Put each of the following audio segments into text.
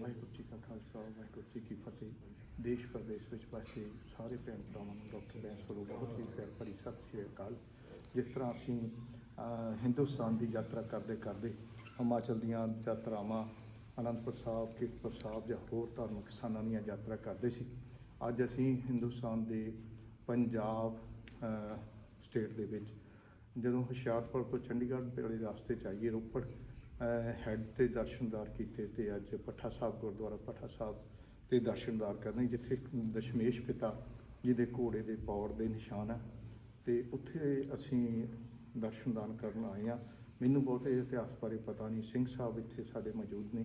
ਵਾਹਿਗੁਰੂ ਜੀ ਕਾ ਖਾਲਸਾ, ਵਾਹਿਗੁਰੂ ਜੀ ਕੀ ਫਤਿਹ। ਦੇਸ਼ ਪ੍ਰਦੇਸ਼ ਵਿੱਚ ਵਸਦੇ ਸਾਰੇ ਭੈਣ ਭਰਾਵਾਂ ਨੂੰ ਡਾਕਟਰ ਬੈਂਸ ਵੱਲੋਂ ਬਹੁਤ ਹੀ ਪਿਆਰ ਭਰੀ ਸਤਿ ਸ਼੍ਰੀ ਅਕਾਲ। ਜਿਸ ਤਰ੍ਹਾਂ ਅਸੀਂ ਹਿੰਦੁਸਤਾਨ ਦੀ ਯਾਤਰਾ ਕਰਦੇ ਕਰਦੇ ਹਿਮਾਚਲ ਦੀਆਂ ਯਾਤਰਾਵਾਂ, ਅਨੰਦਪੁਰ ਸਾਹਿਬ, ਕੀਰਤਪੁਰ ਸਾਹਿਬ ਜਾਂ ਹੋਰ ਧਾਰਮਿਕ ਸਥਾਨਾਂ ਦੀਆਂ ਯਾਤਰਾ ਕਰਦੇ ਸੀ। ਅੱਜ ਅਸੀਂ ਹਿੰਦੁਸਤਾਨ ਦੇ ਪੰਜਾਬ ਸਟੇਟ ਦੇ ਵਿੱਚ ਜਦੋਂ ਹੁਸ਼ਿਆਰਪੁਰ ਤੋਂ ਚੰਡੀਗੜ੍ਹ ਵਾਲੇ ਰਸਤੇ 'ਚ ਆਈਏ ਰੋਪੜ ਹੈੱਡ ਤੇ ਦਰਸ਼ਨਦਾਰ ਕੀਤੇ ਤੇ ਅੱਜ ਪੱਠਾ ਸਾਹਿਬ ਗੁਰਦੁਆਰਾ ਪੱਠਾ ਸਾਹਿਬ ਤੇ ਦਰਸ਼ਨਦਾਰ ਕਰਨੇ ਜਿੱਥੇ ਦਸ਼ਮੇਸ਼ ਪਿਤਾ ਜਿਹਦੇ ਘੋੜੇ ਦੇ ਪੌੜ ਦੇ ਨਿਸ਼ਾਨ ਹੈ ਤੇ ਉੱਥੇ ਅਸੀਂ ਦਰਸ਼ਨਦਾਨ ਕਰਨ ਆਏ ਆ ਮੈਨੂੰ ਬਹੁਤ ਇਤਿਹਾਸ ਬਾਰੇ ਪਤਾ ਨਹੀਂ ਸਿੰਘ ਸਾਹਿਬ ਇੱਥੇ ਸਾਡੇ ਮੌਜੂਦ ਨੇ।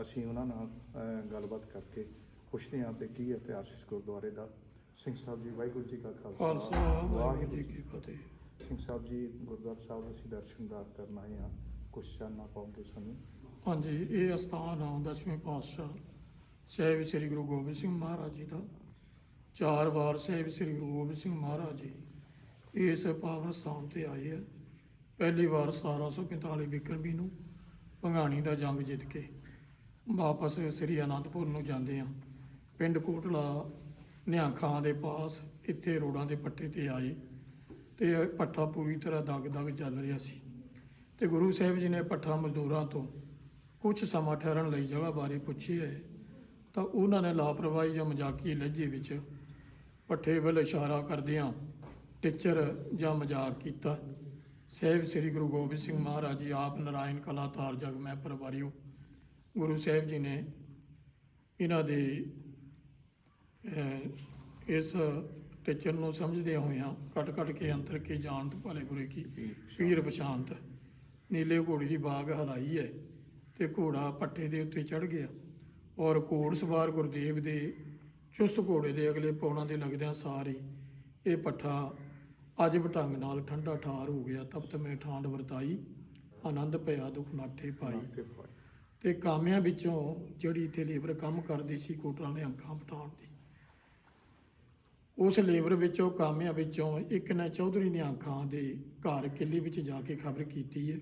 ਅਸੀਂ ਉਹਨਾਂ ਨਾਲ ਗੱਲਬਾਤ ਕਰਕੇ ਪੁੱਛਦੇ ਹਾਂ ਤੇ ਕੀ ਇਤਿਹਾਸ ਇਸ ਗੁਰਦੁਆਰੇ ਦਾ। ਸਿੰਘ ਸਾਹਿਬ ਜੀ ਵਾਹਿਗੁਰੂ ਜੀ ਕਾ ਖਾਲਸਾ। ਵਾਹਿਗੁਰੂ ਜੀ ਕੀ ਫਤਿਹ। ਸਿੰਘ ਸਾਹਿਬ ਜੀ ਗੁਰਦੁਆਰਾ ਸਾਹਿਬ ਅਸੀਂ ਦਰਸ਼ਨਦਾਰ ਕਰਨ ਆਏ ਹਾਂ। ਕੁਛ ਨਾ ਪਾਉਂਗੇ ਸਾਨੂੰ। ਹਾਂਜੀ, ਇਹ ਅਸਥਾਨ ਆ ਦਸਵੇਂ ਪਾਤਸ਼ਾਹ ਸਾਹਿਬ ਸ੍ਰੀ ਗੁਰੂ ਗੋਬਿੰਦ ਸਿੰਘ ਮਹਾਰਾਜ ਜੀ ਦਾ। ਚਾਰ ਵਾਰ ਸਾਹਿਬ ਸ੍ਰੀ ਗੁਰੂ ਗੋਬਿੰਦ ਸਿੰਘ ਮਹਾਰਾਜ ਜੀ ਇਸ ਪਾਵਨ ਸਥਾਨ ਤੇ ਆਏ ਹੈ ਪਹਿਲੀ ਵਾਰ 1745 ਬਿਕਰਮੀ ਨੂੰ ਭੰਗਾਣੀ ਦਾ ਜੰਗ ਜਿੱਤ ਕੇ ਵਾਪਸ ਸ੍ਰੀ ਅਨੰਦਪੁਰ ਨੂੰ ਜਾਂਦੇ ਆ। ਪਿੰਡ ਕੋਟਲਾ ਨਿਹੰਖਾਂ ਦੇ ਪਾਸ ਇੱਥੇ ਰੋਡਾਂ ਦੇ ਪੱਟੇ ਤੇ ਆਏ ਤੇ ਇਹ ਪੂਰੀ ਤਰ੍ਹਾਂ ਦਗ ਦਗ ਚੱਲ ਰਿਹਾ ਸੀ। ਤੇ ਗੁਰੂ ਸਾਹਿਬ ਜੀ ਨੇ ਪੱਠਾ ਮਜ਼ਦੂਰਾਂ ਤੋਂ ਕੁਝ ਸਮਾਂ ਠਹਿਰਨ ਲਈ ਜਗ੍ਹਾ ਬਾਰੇ ਪੁੱਛਿਆ ਹੈ ਤਾਂ ਉਹਨਾਂ ਨੇ ਲਾਪਰਵਾਹੀ ਜਾਂ ਮਜ਼ਾਕੀ ਲਹਿਜੇ ਵਿੱਚ ਪੱਠੇ ਵੱਲ ਇਸ਼ਾਰਾ ਕਰਦਿਆਂ ਟਿੱਚਰ ਜਾਂ ਮਜ਼ਾਕ ਕੀਤਾ। ਸਾਹਿਬ ਸ੍ਰੀ ਗੁਰੂ ਗੋਬਿੰਦ ਸਿੰਘ ਮਹਾਰਾਜ ਜੀ ਆਪ ਨਰਾਇਣ ਕਲਾ ਤਾਰ ਜਗ ਮੈਂ ਪਰਵਾਰਿਓ ਗੁਰੂ ਸਾਹਿਬ ਜੀ ਨੇ ਇਹਨਾਂ ਦੇ ਇਸ ਟੀਚਰ ਨੂੰ ਸਮਝਦੇ ਹੋਇਆਂ ਕੱਟ ਕੱਟ ਕੇ ਅੰਤਰ ਕੇ ਜਾਣਤ ਭਲੇ ਬੁਰੇ ਕੀ ਪੀਰ ਪਛਾਨਤ ਨੀਲੇ ਘੋੜੀ ਦੀ ਬਾਗ ਹਲਾਈ ਹੈ ਤੇ ਘੋੜਾ ਪੱਟੇ ਦੇ ਉੱਤੇ ਚੜ ਗਿਆ ਔਰ ਘੋੜ ਸਵਾਰ ਗੁਰਦੇਵ ਦੇ ਚੁਸਤ ਘੋੜੇ ਦੇ ਅਗਲੇ ਪੌੜਾਂ ਦੇ ਲੱਗਦਿਆਂ ਸਾਰ ਇਹ ਪੱਠਾ ਅਜਬ ਢੰਗ ਨਾਲ ਠੰਡਾ ਠਾਰ ਹੋ ਗਿਆ। ਤਪਤ ਮੈਂ ਠਾਂਡ ਵਰਤਾਈ ਆਨੰਦ ਪਿਆ ਦੁਖ ਨਾਠੇ ਪਾਈ। ਤੇ ਕਾਮਿਆਂ ਵਿੱਚੋਂ ਜਿਹੜੀ ਇੱਥੇ ਲੇਬਰ ਕੰਮ ਕਰਦੀ ਸੀ ਕੋਟਲਾਂ ਨੇ ਅੰਕਾਂ ਪਟਾਉਣ ਦੀ। ਉਸ ਲੇਬਰ ਵਿੱਚੋਂ ਕਾਮਿਆਂ ਵਿੱਚੋਂ ਇੱਕ ਨੇ ਚੌਧਰੀ ਨੇ ਅੰਕਾਂ ਦੇ ਘਰ ਕਿੱਲੇ ਵਿੱਚ ਜਾ ਕੇ ਖਬਰ ਕੀਤੀ ਹੈ।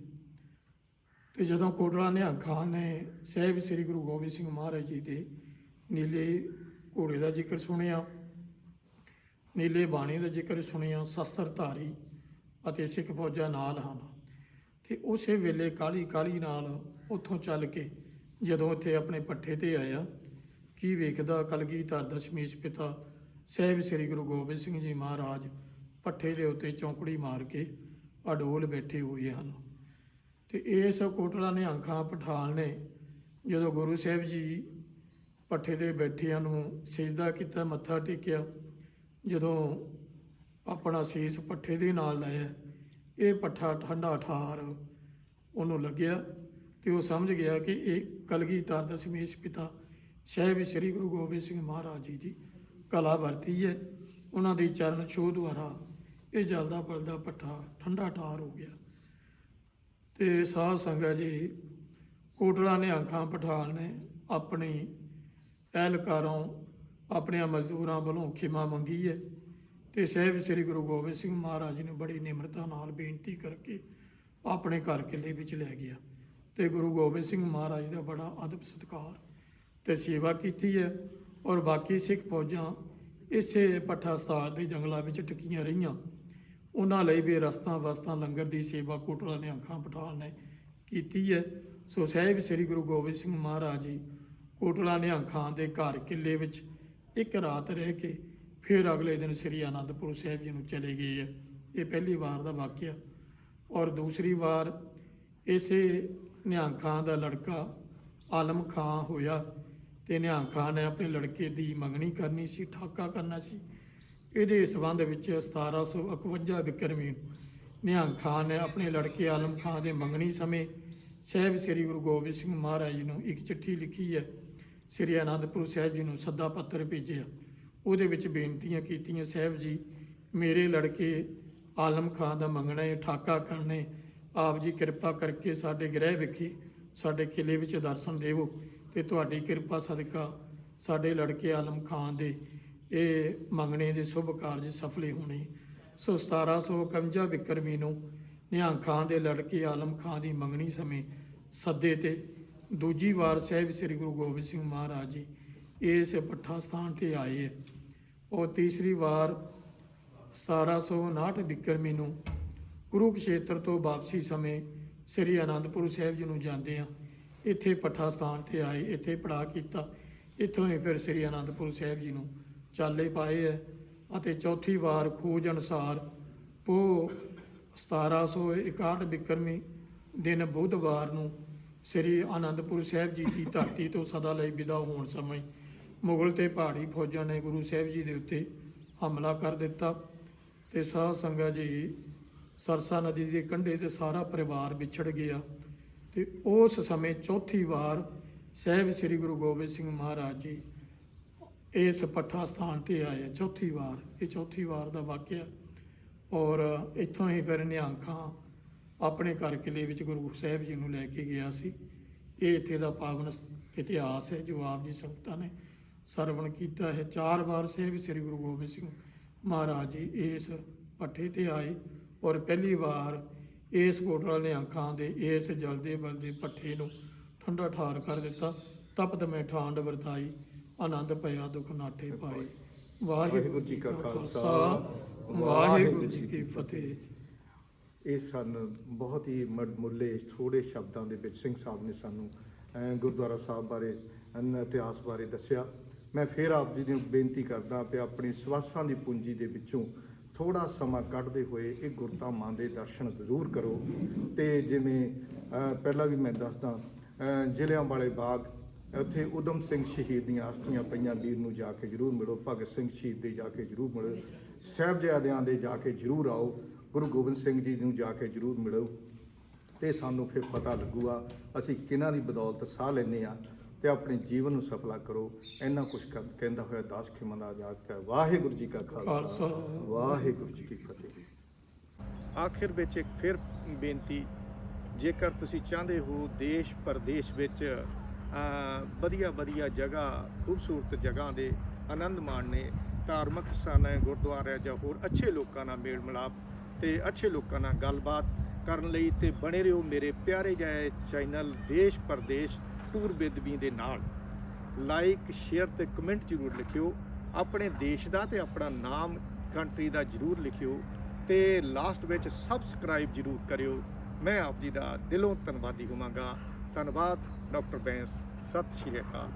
ਤੇ ਜਦੋਂ ਕੋਟਲਾ ਨਿਹੰਗ ਅੰਕਾਂ ਨੇ ਸਾਹਿਬ ਸ੍ਰੀ ਗੁਰੂ ਗੋਬਿੰਦ ਸਿੰਘ ਮਹਾਰਾਜ ਜੀ ਦੇ ਨੀਲੇ ਘੋੜੇ ਦਾ ਜ਼ਿਕਰ ਸੁਣਿਆ, ਨੀਲੇ ਬਾਣੀ ਦਾ ਜ਼ਿਕਰ ਸੁਣਿਆ, ਸ਼ਸਤਰ ਧਾਰੀ ਅਤੇ ਸਿੱਖ ਫੌਜਾਂ ਨਾਲ ਹਨ। ਤੇ ਉਸੇ ਵੇਲੇ ਕਾਲੀ ਕਾਲੀ ਨਾਲ ਉੱਥੋਂ ਚੱਲ ਕੇ ਜਦੋਂ ਇੱਥੇ ਆਪਣੇ ਪੱਠੇ ਤੇ ਆਇਆ, ਕੀ ਵੇਖਦਾ ਕਲਗੀਧਰ ਦਸ਼ਮੇਸ਼ ਪਿਤਾ ਸਾਹਿਬ ਸ੍ਰੀ ਗੁਰੂ ਗੋਬਿੰਦ ਸਿੰਘ ਜੀ ਮਹਾਰਾਜ ਪੱਠੇ ਦੇ ਉੱਤੇ ਚੌਂਕੜੀ ਮਾਰ ਕੇ ਅਡੋਲ ਬੈਠੇ ਹੋਏ ਹਨ। ਤੇ ਇਸ ਕੋਟਲਾ ਨੇ ਅੱਖਾਂ ਪਠਾਨ ਨੇ। ਜਦੋਂ ਗੁਰੂ ਸਾਹਿਬ ਜੀ ਪੱਠੇ ਤੇ ਬੈਠਿਆਂ ਨੂੰ ਸਜਦਾ ਕੀਤਾ, ਮੱਥਾ ਟੇਕਿਆ, ਜਦੋਂ ਆਪਣਾ ਸੀਸ ਪੱਠੇ ਦੇ ਨਾਲ ਲਾਇਆ, ਇਹ ਪੱਠਾ ਠੰਡਾ ਠਾਰ ਉਹਨੂੰ ਲੱਗਿਆ ਤੇ ਉਹ ਸਮਝ ਗਿਆ ਕਿ ਇਹ ਕਲਗੀਧਰ ਦਸ਼ਮੇਸ਼ ਪਿਤਾ ਸਾਹਿਬ ਸ੍ਰੀ ਗੁਰੂ ਗੋਬਿੰਦ ਸਿੰਘ ਮਹਾਰਾਜ ਜੀ ਦੀ ਕਲਾ ਵਰਤੀ ਹੈ। ਉਹਨਾਂ ਦੀ ਚਰਨ ਛੋਹ ਦੁਆਰਾ ਇਹ ਜਲਦਾ ਬਲਦਾ ਪੱਠਾ ਠੰਡਾ ਠਾਰ ਹੋ ਗਿਆ। ਤੇ ਸਾਧ ਸੰਗਤ ਜੀ, ਕੋਟਲਾ ਨੇ ਅੱਖਾਂ ਪਠਾਨ ਨੇ ਆਪਣੀ ਅਹਿਲਕਾਰੋਂ ਆਪਣੇ ਮਜ਼ਦੂਰਾਂ ਵੱਲੋਂ ਖਿਮਾ ਮੰਗੀ ਹੈ ਤੇ ਸਾਹਿਬ ਸ੍ਰੀ ਗੁਰੂ ਗੋਬਿੰਦ ਸਿੰਘ ਮਹਾਰਾਜ ਜੀ ਨੇ ਬੜੀ ਨਿਮਰਤਾ ਨਾਲ ਬੇਨਤੀ ਕਰਕੇ ਆਪਣੇ ਘਰ ਕਿਲੇ ਵਿੱਚ ਲੈ ਗਿਆ ਤੇ ਗੁਰੂ ਗੋਬਿੰਦ ਸਿੰਘ ਮਹਾਰਾਜ ਦਾ ਬੜਾ ਅਦਬ ਸਤਿਕਾਰ ਤੇ ਸੇਵਾ ਕੀਤੀ ਹੈ ਔਰ ਬਾਕੀ ਸਿੱਖ ਫੌਜਾਂ ਇਸੇ ਪੱਠਾ ਸਤਾਲ ਦੇ ਜੰਗਲਾਂ ਵਿੱਚ ਟਿਕੀਆਂ ਰਹੀਆਂ। ਉਹਨਾਂ ਲਈ ਵੀ ਰਸਤਾ ਵਸਤਾਂ ਲੰਗਰ ਦੀ ਸੇਵਾ ਕੋਟਲਾ ਨੇ ਅੱਖਾਂ ਪਠਾਨ ਨੇ ਕੀਤੀ ਹੈ। ਸੋ ਸਾਹਿਬ ਸ੍ਰੀ ਗੁਰੂ ਗੋਬਿੰਦ ਸਿੰਘ ਮਹਾਰਾਜ ਜੀ ਕੋਟਲਾ ਨੇ ਅੱਖਾਂ ਦੇ ਘਰ ਕਿਲੇ ਵਿੱਚ ਇੱਕ ਰਾਤ ਰਹਿ ਕੇ ਫਿਰ ਅਗਲੇ ਦਿਨ ਸ੍ਰੀ ਅਨੰਦਪੁਰ ਸਾਹਿਬ ਜੀ ਨੂੰ ਚਲੇ ਗਏ ਹੈ। ਇਹ ਪਹਿਲੀ ਵਾਰ ਦਾ ਵਾਕਿਆ ਔਰ ਦੂਸਰੀ ਵਾਰ ਇਸੇ ਨਿਹੰਗ ਖਾਂ ਦਾ ਲੜਕਾ ਆਲਮ ਖਾਂ ਹੋਇਆ ਤੇ ਨਿਹੰਗ ਖਾਂ ਨੇ ਆਪਣੇ ਲੜਕੇ ਦੀ ਮੰਗਣੀ ਕਰਨੀ ਸੀ, ਠਾਕਾ ਕਰਨਾ ਸੀ। ਇਹਦੇ ਸਬੰਧ ਵਿੱਚ 1751 ਬਿਕਰਮੀ ਨੂੰ ਨਿਹੰਗ ਖਾਂ ਨੇ ਆਪਣੇ ਲੜਕੇ ਆਲਮ ਖਾਂ ਦੇ ਮੰਗਣੀ ਸਮੇਂ ਸਾਹਿਬ ਸ੍ਰੀ ਗੁਰੂ ਗੋਬਿੰਦ ਸਿੰਘ ਮਹਾਰਾਜ ਜੀ ਨੂੰ ਇੱਕ ਚਿੱਠੀ ਲਿਖੀ ਹੈ। ਸ੍ਰੀ ਅਨੰਦਪੁਰ ਸਾਹਿਬ ਜੀ ਨੂੰ ਸੱਦਾ ਪੱਤਰ ਭੇਜਿਆ। ਉਹਦੇ ਵਿੱਚ ਬੇਨਤੀਆਂ ਕੀਤੀਆਂ, ਸਾਹਿਬ ਜੀ, ਮੇਰੇ ਲੜਕੇ ਆਲਮ ਖਾਂ ਦਾ ਮੰਗਣਾ ਹੈ, ਠਾਕਾ ਕਰਨੇ ਆਪ ਜੀ ਕਿਰਪਾ ਕਰਕੇ ਸਾਡੇ ਗ੍ਰਹਿ ਵਿਖੇ ਸਾਡੇ ਕਿਲੇ ਵਿੱਚ ਦਰਸ਼ਨ ਦੇਵੋ ਤੇ ਤੁਹਾਡੀ ਕਿਰਪਾ ਸਦਕਾ ਸਾਡੇ ਲੜਕੇ ਆਲਮ ਖਾਂ ਦੇ ਇਹ ਮੰਗਣੇ ਦੇ ਸ਼ੁਭ ਕਾਰਜ ਸਫਲੇ ਹੋਣੇ। ਸੋ 1751 ਬਿਕਰਮੀ ਨੂੰ ਨਿਹੰਗ ਖਾਂ ਦੇ ਲੜਕੇ ਆਲਮ ਖਾਂ ਦੀ ਮੰਗਣੀ ਸਮੇਂ ਸੱਦੇ ਤੇ ਦੂਜੀ ਵਾਰ ਸਾਹਿਬ ਸ੍ਰੀ ਗੁਰੂ ਗੋਬਿੰਦ ਸਿੰਘ ਮਹਾਰਾਜ ਜੀ ਇਸ ਪੱਠਾ ਸਥਾਨ ਤੇ ਆਏ। ਉਹ ਤੀਸਰੀ ਵਾਰ 1759 ਬਿਕਰਮੀ ਨੂੰ ਕੁਰੂਕਸ਼ੇਤਰ ਤੋਂ ਵਾਪਸੀ ਸਮੇਂ ਸ੍ਰੀ ਅਨੰਦਪੁਰ ਸਾਹਿਬ ਜੀ ਨੂੰ ਜਾਂਦੇ ਆ। ਇੱਥੇ ਪੱਠਾ ਸਥਾਨ ਤੇ ਆਏ, ਇੱਥੇ ਪੜਾ ਕੀਤਾ। ਇੱਥੋਂ ਹੀ ਫਿਰ ਸ੍ਰੀ ਅਨੰਦਪੁਰ ਸਾਹਿਬ ਜੀ ਨੂੰ ਚਾਲੇ ਪਾਏ ਹੈ ਅਤੇ ਚੌਥੀ ਵਾਰ ਖੋਜ ਅਨੁਸਾਰ ਪੋ 1761 ਬਿਕਰਮੀ ਦਿਨ ਬੁੱਧਵਾਰ ਨੂੰ ਸ੍ਰੀ ਅਨੰਦਪੁਰ ਸਾਹਿਬ ਜੀ ਦੀ ਧਰਤੀ ਤੋਂ ਸਦਾ ਲਈ ਵਿਦਾ ਹੋਣ ਸਮੇਂ ਮੁਗਲ ਤੇ ਪਹਾੜੀ ਫੌਜਾਂ ਨੇ ਗੁਰੂ ਸਾਹਿਬ ਜੀ ਦੇ ਉੱਤੇ ਹਮਲਾ ਕਰ ਦਿੱਤਾ ਤੇ ਸਾਧ ਸੰਗਤ ਜੀ ਸਰਸਾ ਨਦੀ ਦੇ ਕੰਢੇ ਤੇ ਸਾਰਾ ਪਰਿਵਾਰ ਵਿਛੜ ਗਿਆ ਤੇ ਉਸ ਸਮੇਂ ਚੌਥੀ ਵਾਰ ਸਾਹਿਬ ਸ੍ਰੀ ਗੁਰੂ ਗੋਬਿੰਦ ਸਿੰਘ ਮਹਾਰਾਜ ਜੀ ਇਸ ਪੱਠਾ ਸਥਾਨ ਤੇ ਆਏ ਚੌਥੀ ਵਾਰ, ਇਹ ਚੌਥੀ ਵਾਰ ਦਾ ਵਾਕਿਆ। ਔਰ ਇੱਥੋਂ ਹੀ ਫਿਰ ਨਿਹੰਗ ਖਾਂ ਆਪਣੇ ਘਰ ਕਿਲੇ ਵਿੱਚ ਗੁਰੂ ਸਾਹਿਬ ਜੀ ਨੂੰ ਲੈ ਕੇ ਗਿਆ ਸੀ। ਇਹ ਇੱਥੇ ਦਾ ਪਾਵਨ ਇਤਿਹਾਸ ਹੈ, ਜੋ ਆਪ ਜੀ ਸੰਗਤਾਂ ਨੇ ਸਰਵਣ ਕੀਤਾ ਹੈ। ਚਾਰ ਵਾਰ ਸਾਹਿਬ ਸ੍ਰੀ ਗੁਰੂ ਗੋਬਿੰਦ ਸਿੰਘ ਮਹਾਰਾਜ ਜੀ ਇਸ ਪੱਠੇ ਤੇ ਆਏ ਔਰ ਪਹਿਲੀ ਵਾਰ ਇਸ ਕੋਟਰਾ ਨਿਹੰਗ ਖਾਂ ਦੇ ਇਸ ਜਲਦੇ ਬਲਦੇ ਪੱਠੇ ਨੂੰ ਠੰਡਾ ਠਾਰ ਕਰ ਦਿੱਤਾ। ਤਪਤ ਮੈਂ ਠਾਂਡ ਵਰਤਾਈ। ਆਨੰਦ ਭਇਆ ਦੁਖ ਨਾਠੇ ਪਾਏ ਵਾਹਿਗੁਰੂ ਜੀ ਕਾ ਖਾਲਸਾ ਵਾਹਿਗੁਰੂ ਜੀ ਕੀ ਫਤਿਹ। ਇਹ ਸਨ ਬਹੁਤ ਹੀ ਮੁੱਲੇ ਥੋੜੇ ਸ਼ਬਦਾਂ ਦੇ ਵਿੱਚ ਸਿੰਘ ਸਾਹਿਬ ਨੇ ਸਾਨੂੰ ਗੁਰਦੁਆਰਾ ਸਾਹਿਬ ਬਾਰੇ ਇਤਿਹਾਸ ਬਾਰੇ ਦੱਸਿਆ। ਮੈਂ ਫਿਰ ਆਪ ਜੀ ਨੂੰ ਬੇਨਤੀ ਕਰਦਾ ਕਿ ਆਪਣੀ ਸਵਾਸਾਂ ਦੀ ਪੂੰਜੀ ਦੇ ਵਿੱਚੋਂ ਥੋੜਾ ਸਮਾਂ ਕੱਢਦੇ ਹੋਏ ਇਹ ਗੁਰਧਾਮਾਂ ਦੇ ਦਰਸ਼ਨ ਜ਼ਰੂਰ ਕਰੋ। ਤੇ ਜਿਵੇਂ ਪਹਿਲਾਂ ਵੀ ਮੈਂ ਦੱਸਦਾ ਜ਼ਿਲ੍ਹਿਆਂ ਵਾਲੇ ਬਾਗ ਉੱਥੇ ਉਦਮ ਸਿੰਘ ਸ਼ਹੀਦ ਦੀਆਂ ਅਸਥੀਆਂ ਪਈਆਂ ਵੀਰ ਨੂੰ ਜਾ ਕੇ ਜਰੂਰ ਮਿਲੋ ਭਗਤ ਸਿੰਘ ਸ਼ਹੀਦ ਦੇ ਜਾ ਕੇ ਜਰੂਰ ਮਿਲੋ ਸਾਹਿਬਜ਼ਾਦਿਆਂ ਦੇ ਜਾ ਕੇ ਜਰੂਰ ਆਓ ਗੁਰੂ ਗੋਬਿੰਦ ਸਿੰਘ ਜੀ ਨੂੰ ਜਾ ਕੇ ਜਰੂਰ ਮਿਲੋ। ਤੇ ਸਾਨੂੰ ਫਿਰ ਪਤਾ ਲੱਗੂਗਾ ਅਸੀਂ ਕਿਹਨਾਂ ਦੀ ਬਦੌਲਤ ਸਾਹ ਲੈਂਦੇ ਆ ਤੇ ਆਪਣੇ ਜੀਵਨ ਨੂੰ ਸਫਲਾ ਕਰੋ। ਇੰਨਾ ਕੁਝ ਕਹਿੰਦਾ ਹੋਇਆ ਦਾਸ ਖਿਮਾ ਦਾ ਆਜ਼ਾਦ ਕਰ ਵਾਹਿਗੁਰੂ ਜੀ ਕਾ ਖਾਲਸਾ। ਵਾਹਿਗੁਰੂ ਜੀ ਕੀ ਫਤਿਹ। ਆਖਿਰ ਵਿੱਚ ਇੱਕ ਫਿਰ ਬੇਨਤੀ ਜੇਕਰ ਤੁਸੀਂ ਚਾਹੁੰਦੇ ਹੋ ਦੇਸ਼ ਪ੍ਰਦੇਸ਼ ਵਿੱਚ ਵਧੀਆ ਵਧੀਆ ਜਗ੍ਹਾ, ਖੂਬਸੂਰਤ ਜਗ੍ਹਾ ਦੇ ਆਨੰਦ ਮਾਣਨੇ ਧਾਰਮਿਕ ਸਥਾਨਾਂ, ਗੁਰਦੁਆਰਿਆਂ ਜਾਂ ਹੋਰ ਅੱਛੇ ਲੋਕਾਂ ਨਾਲ ਮੇਲ ਮਿਲਾਪ ਤੇ ਅੱਛੇ ਲੋਕਾਂ ਨਾਲ ਗੱਲਬਾਤ ਕਰਨ ਲਈ ਤੇ ਬਣੇ ਰਹੋ ਮੇਰੇ ਪਿਆਰੇ ਜਿਹੇ ਚੈਨਲ ਦੇਸ਼ ਪ੍ਰਦੇਸ਼ ਟੂਰ ਬੇਦਬੀ ਦੇ ਨਾਲ। ਲਾਈਕ, ਸ਼ੇਅਰ ਤੇ ਕਮੈਂਟ ਜ਼ਰੂਰ ਲਿਖਿਓ। ਆਪਣੇ ਦੇਸ਼ ਦਾ ਤੇ ਆਪਣਾ ਨਾਮ ਕੰਟਰੀ ਦਾ ਜ਼ਰੂਰ ਲਿਖਿਓ ਤੇ ਲਾਸਟ ਵਿੱਚ ਸਬਸਕ੍ਰਾਈਬ ਜ਼ਰੂਰ ਕਰਿਓ। ਮੈਂ ਆਪ ਜੀ ਦਾ ਦਿਲੋਂ ਧੰਨਵਾਦੀ ਹੋਵਾਂਗਾ। ਧੰਨਵਾਦ। ਡਾਕਟਰ ਬੈਂਸ ਸਤਿ ਸ਼੍ਰੀ ਅਕਾਲ।